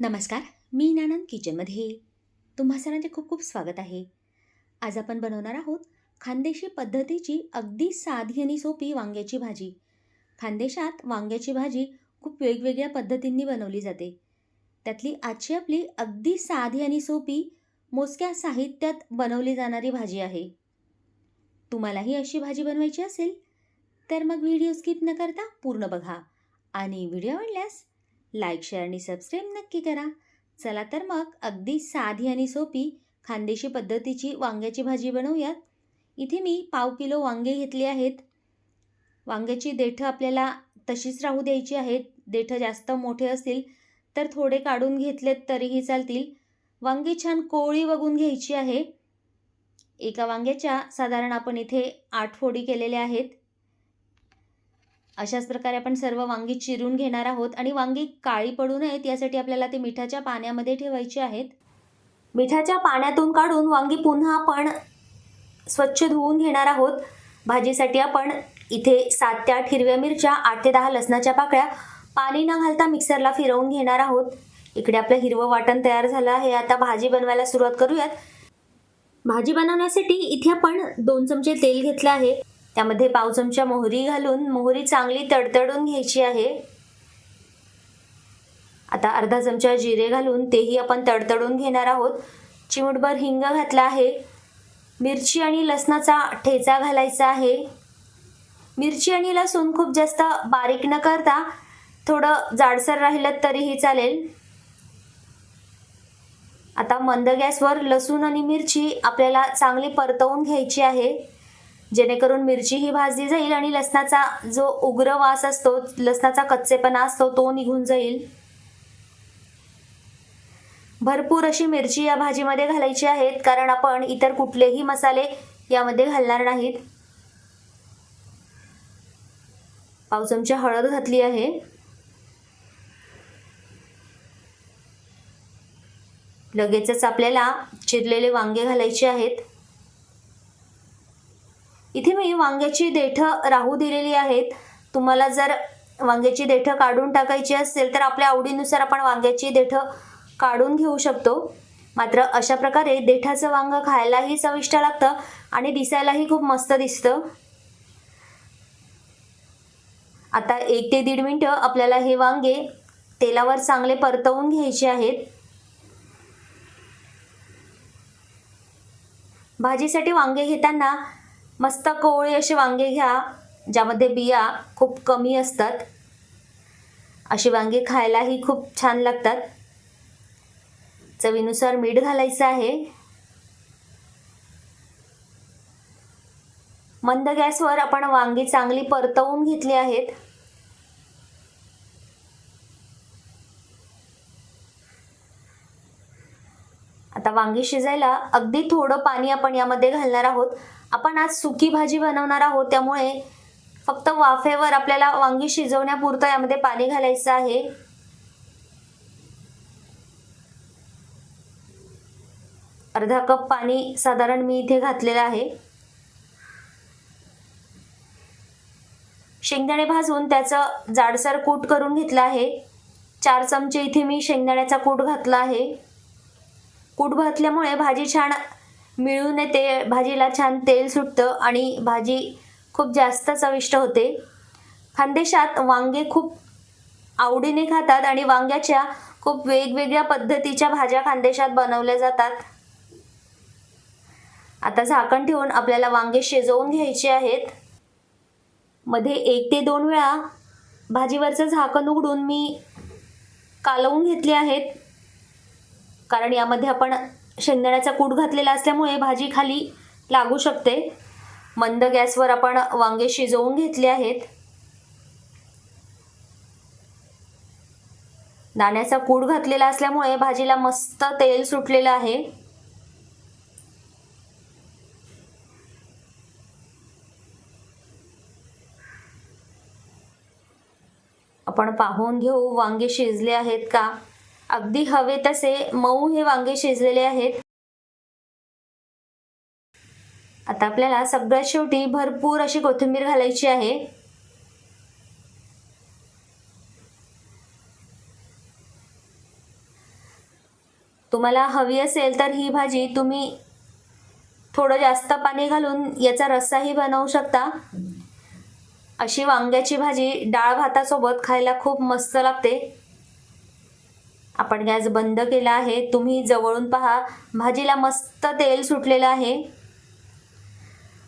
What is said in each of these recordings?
नमस्कार मी नानंद किचनमध्ये. तुम्हा सरांचे खूप खूप स्वागत आहे. आज आपण बनवणार आहोत खानदेशी पद्धतीची अगदी साधी आणि सोपी वांग्याची भाजी. खानदेशात वांग्याची भाजी खूप वेगवेगळ्या पद्धतींनी बनवली जाते. त्यातली आजची आपली अगदी साधी आणि सोपी मोजक्या साहित्यात बनवली जाणारी भाजी आहे. तुम्हालाही अशी भाजी बनवायची असेल तर मग व्हिडिओ स्किप न करता पूर्ण बघा आणि व्हिडिओ आवडल्यास लाईक शेअर आणि सबस्क्राईब नक्की करा. चला तर मग अगदी साधी आणि सोपी खानदेशी पद्धतीची वांग्याची भाजी बनवूयात. इथे मी पाव किलो वांगे घेतले आहेत. वांग्याची देठं आपल्याला तशीच राहू द्यायची आहेत देठं जास्त मोठे असतील तर थोडे काढून घेतलेत तरीही चालतील. वांगी छान कोळी बघून घ्यायची आहे. एका वांग्याच्या साधारण आपण इथे आठ फोडी केलेल्या आहेत. अशाच प्रकारे आपण सर्व वांगी चिरून घेणार आहोत आणि वांगी काळी पडू नयेत यासाठी आपल्याला ते मिठाच्या पाण्यामध्ये ठेवायची आहेत. मिठाच्या पाण्यातून काढून वांगी पुन्हा आपण स्वच्छ धुवून घेणार आहोत. भाजीसाठी आपण इथे सात ते आठ हिरव्या मिरच्या आठ ते दहा लसणाच्या पाकळ्या पाणी न घालता मिक्सरला फिरवून घेणार आहोत. इकडे आपलं हिरवं वाटण तयार झालं आहे. आता भाजी बनवायला सुरुवात करूयात. भाजी बनवण्यासाठी इथे आपण दोन चमचे तेल घेतलं आहे. त्यामध्ये पाव चमचा मोहरी घालून मोहरी चांगली तडतडून घ्यायची आहे. आता अर्धा चमचा जिरे घालून तेही आपण तडतडून घेणार आहोत. चिमूटभर हिंग घातला आहे. मिरची आणि लसणाचा ठेचा घालायचा आहे. मिरची आणि लसूण खूप जास्त बारीक न करता थोडं जाडसर राहिलं तरीही चालेल. आता मंद गॅसवर लसूण आणि मिरची आपल्याला चांगली परतवून घ्यायची आहे. जेणेकरून मिरची ही भाजली जाईल आणि लसणाचा जो उग्र वास असतो लसणाचा कच्चेपणा असतो तो निघून जाईल. भरपूर अशी मिरची या भाजीमध्ये घालायची आहेत कारण आपण इतर कुठलेही मसाले यामध्ये घालणार नाहीत. पाव चमचा हळद घातली आहे. लगेचच आपल्याला चिरलेले वांगे घालायचे आहेत. इथे मी वांग्याची देठं राहू दिलेली आहेत. तुम्हाला जर वांग्याची देठं काढून टाकायची असेल तर आपल्या आवडीनुसार आपण वांग्याची देठं काढून घेऊ शकतो. मात्र अशा प्रकारे देठाचं वांग खायलाही चविष्ट लागतं आणि दिसायलाही खूप मस्त दिसतं. आता एक ते दीड मिनटं आपल्याला हे वांगे तेलावर चांगले परतवून घ्यायचे आहेत. भाजीसाठी वांगे घेताना मस्त कोवळे असे वांगे घ्या ज्यामध्ये बिया खूप कमी असतात. अशी वांगे खायलाही खूप छान लागतात. चवीनुसार मीठ घालायचं आहे. मंद गॅसवर आपण वांगी चांगली परतवून घेतली आहेत. आता वांगी शिजायला अगदी थोडं पाणी आपण यामध्ये घालणार आहोत. आपण आज सुकी भाजी बनवणार आहोत त्यामुळे फक्त वाफेवर आपल्याला वांगी शिजवण्यापुरतं यामध्ये पाणी घालायचं आहे. अर्धा कप पाणी साधारण मी इथे घातलेलं आहे. शेंगदाणे भाजून त्याचं जाडसर कूट करून घेतलं आहे. चार चमचे इथे मी शेंगदाण्याचा कूट घातला आहे. कूट घातल्यामुळे भाजी छान मिळून येते भाजीला छान तेल सुटतं आणि भाजी खूप जास्त चविष्ट होते. खानदेशात वांगे खूप आवडीने खातात आणि वांग्याच्या खूप वेगवेगळ्या पद्धतीच्या भाज्या खानदेशात बनवल्या जातात. आता झाकण ठेवून आपल्याला वांगे शिजवून घ्यायचे आहेत. मध्ये एक ते दोन वेळा भाजीवरचं झाकण उघडून मी कालवून घेतले आहेत. कारण यामध्ये आपण शेंगदाण्याचा कूट घातलेला असल्यामुळे भाजी खाली लागू शकते. मंद गॅसवर आपण वांगे शिजवून घेतले आहेत. दाण्याचा कूट घातलेला असल्यामुळे भाजीला मस्त तेल सुटलेलं आहे. आपण पाहून घेऊ वांगे शिजले आहेत का? अगदी हवे तसे मऊ हे वांगे शिजलेले आहेत. आता आपल्याला सगळ्यात शेवटी भरपूर अशी कोथिंबीर घालायची आहे. तुम्हाला हवी असेल तर ही भाजी तुम्ही थोडं जास्त पाणी घालून याचा रस्साही बनवू शकता. अशी वांग्याची भाजी डाळ भातासोबत खायला खूप मस्त लागते. आपण गॅस बंद केला आहे. तुम्ही जवळून पहा. भाजीला मस्त तेल सुटलेलं आहे.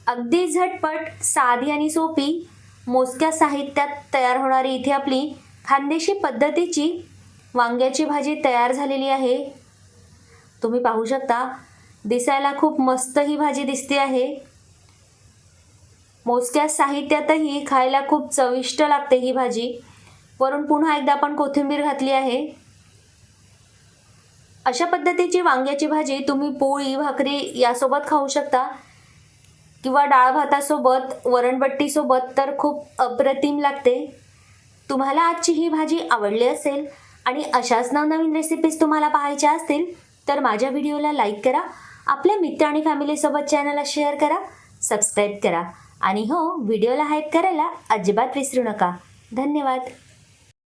अगदी झटपट साधी आणि सोपी मोजक्या साहित्यात तयार होणारी इथे आपली खानदेशी पद्धतीची वांग्याची भाजी तयार झालेली आहे. तुम्ही पाहू शकता दिसायला खूप मस्त ही भाजी दिसते आहे. मोजक्या साहित्यातही खायला खूप चविष्ट लागते ही भाजी. वरून पुन्हा एकदा आपण कोथिंबीर घातली आहे. अशा पद्धतीची वांग्याची भाजी तुम्ही पोळी भाकरी यासोबत खाऊ शकता. किंवा डाळ भातासोबत वरणबट्टीसोबत तर खूप अप्रतिम लागते. तुम्हाला आजची ही भाजी आवडली असेल आणि अशाच नवनवीन रेसिपीज तुम्हाला पाहायच्या असतील तर माझ्या व्हिडिओला लाईक करा. आपल्या मित्र आणि फॅमिलीसोबत चॅनलला शेअर करा. सबस्क्राईब करा. आणि हो व्हिडिओला हाईक करायला अजिबात विसरू नका. धन्यवाद.